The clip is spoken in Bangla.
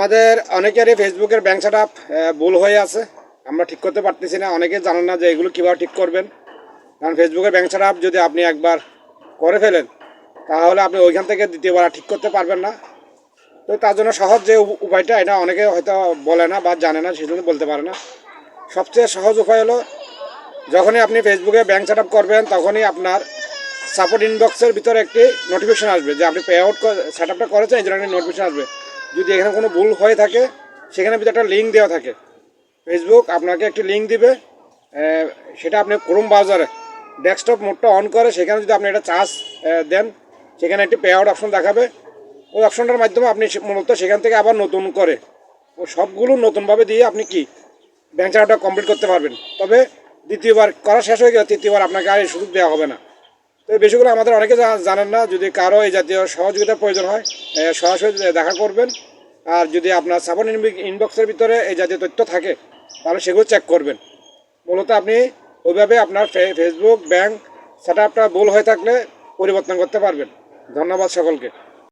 আমাদের অনেকেরই ফেসবুকের ব্যাংক সেট ভুল হয়ে আছে। আমরা ঠিক করতে পারতেছি না। অনেকে জানেন না যে এগুলো কীভাবে ঠিক করবেন। কারণ ফেসবুকের ব্যাংক সেট যদি আপনি একবার করে ফেলেন, তাহলে আপনি ওইখান থেকে দ্বিতীয়বার ঠিক করতে পারবেন না। তো তার জন্য সহজ যে উপ- উপায়টা, এটা অনেকে হয়তো বলে না বা জানে না, সেজন্য বলতে পারে না। সবচেয়ে সহজ উপায় হলো, যখনই আপনি ফেসবুকে ব্যাংক সেট করবেন, তখনই আপনার সাপোর্ট ইনবক্সের ভিতরে একটি নোটিফিকেশন আসবে যে আপনি পে আউট সেট আপটা করেছেন, এই জন্য নোটিফিকেশন আসবে। যদি এখানে কোনো ভুল হয়ে থাকে, সেখানে ভিতরে একটা লিঙ্ক দেওয়া থাকে। ফেসবুক আপনাকে একটি লিঙ্ক দিবে সেটা আপনি ক্রোম ব্রাউজারে ডেস্কটপ মোডটা অন করে, সেখানে যদি আপনি এটা চার্জ দেন, সেখানে একটি পে আউট অপশন দেখাবে। ওই অপশনটার মাধ্যমে আপনি মূলত সেখান থেকে আবার নতুন করে, ও সবগুলো নতুনভাবে দিয়ে আপনি কি ব্যাংক চার্টটা কমপ্লিট করতে পারবেন। তবে দ্বিতীয়বার করা শেষ হয়ে গেলে তৃতীয়বার আপনাকে আর এই সুযোগ দেওয়া হবে না। তো এই বিষয়গুলো আমাদের অনেকে জানেন না। যদি কারও এই জাতীয় সহযোগিতার প্রয়োজন হয় সরাসরি দেখা করবেন। আর যদি আপনার সাবন ইনবক্সের ভিতরে এই জাতীয় তথ্য থাকে, তাহলে সেগুলো চেক করবেন। মূলত আপনি ওইভাবে আপনার ফেসবুক ব্যাংক সেটা আপনার ভুল হয়ে থাকলে পরিবর্তন করতে পারবেন। ধন্যবাদ সকলকে।